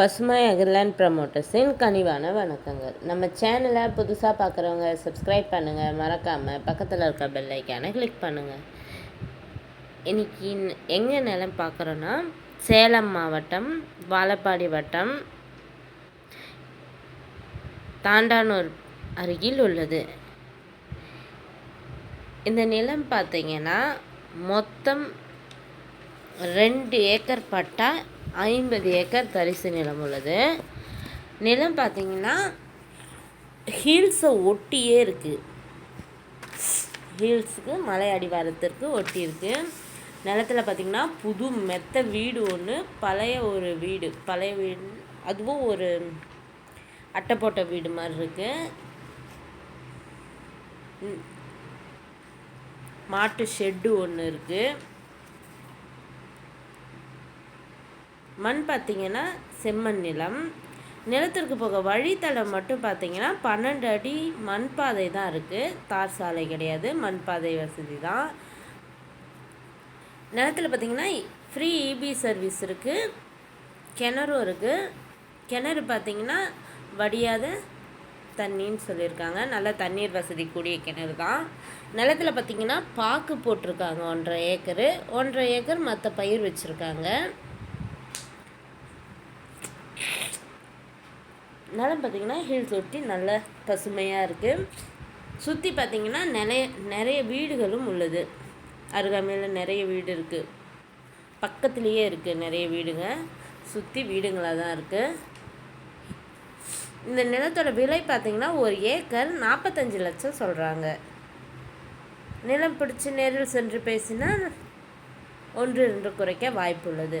பசுமை அகர்லேண்ட் ப்ரமோட்டர்ஸின் கனிவான வணக்கங்கள். நம்ம சேனலை புதுசாக பார்க்குறவங்க சப்ஸ்கிரைப் பண்ணுங்கள் மறக்காமல் பக்கத்தில் இருக்க பெல்லைக்கான கிளிக் பண்ணுங்கள் இன்றைக்கி எங்கே நிலம் பார்க்குறோன்னா சேலம் மாவட்டம் வாழப்பாடி வட்டம் தாண்டானூர் அருகில் உள்ளது. இந்த நிலம் பார்த்தீங்கன்னா மொத்தம் ரெண்டு ஏக்கர் பட்டா ஐம்பது ஏக்கர் தரிசு நிலம் உள்ளது. நிலம் பார்த்தீங்கன்னா ஹில்ஸை ஒட்டியே இருக்குது ஹில்ஸுக்கு மலை அடிவாரத்திற்கு ஒட்டி இருக்குது நிலத்தில் பார்த்திங்கன்னா புது மெத்த வீடு ஒன்று பழைய ஒரு வீடு. பழைய வீடு அதுவும் ஒரு அட்டை போட்ட வீடு மாதிரி இருக்குது மாட்டு ஷெட்டு ஒன்று இருக்குது மண் பார்த்திங்கன்னா செம்மண் நிலம். நிலத்திற்கு போக வழித்தடம் மட்டும் பார்த்திங்கன்னா பன்னெண்டு அடி மண் பாதை தான் இருக்குது தார் சாலை கிடையாது. மண் பாதை வசதி தான். நிலத்தில் பார்த்திங்கன்னா ஃப்ரீ இபி சர்வீஸ் இருக்குது கிணறும் இருக்குது கிணறு பார்த்திங்கன்னா வடியாத தண்ணின்னு சொல்லியிருக்காங்க. நல்ல தண்ணீர் வசதி கூடிய கிணறு தான். நிலத்தில் பார்த்திங்கன்னா பாக்கு போட்டிருக்காங்க. ஒன்றரை ஏக்கரு. ஒன்றரை ஏக்கர் மற்ற பயிர் வச்சுருக்காங்க. நிலம் பார்த்திங்கன்னா ஹில்ஸ் ஒட்டி நல்ல பசுமையாக இருக்குது சுற்றி பார்த்திங்கன்னா நிறைய நிறைய வீடுகளும் உள்ளது. அருகாமையில் நிறைய வீடு இருக்குது பக்கத்துலேயே இருக்குது நிறைய வீடுங்க. சுற்றி வீடுங்களாக தான் இருக்குது இந்த நிலத்தோட விலை பார்த்திங்கன்னா ஒரு ஏக்கர் நாற்பத்தஞ்சு லட்சம் சொல்கிறாங்க நிலம் பிடிச்சி நேரில் சென்று பேசினால் ஒன்று ரெண்டு குறைக்க வாய்ப்பு உள்ளது.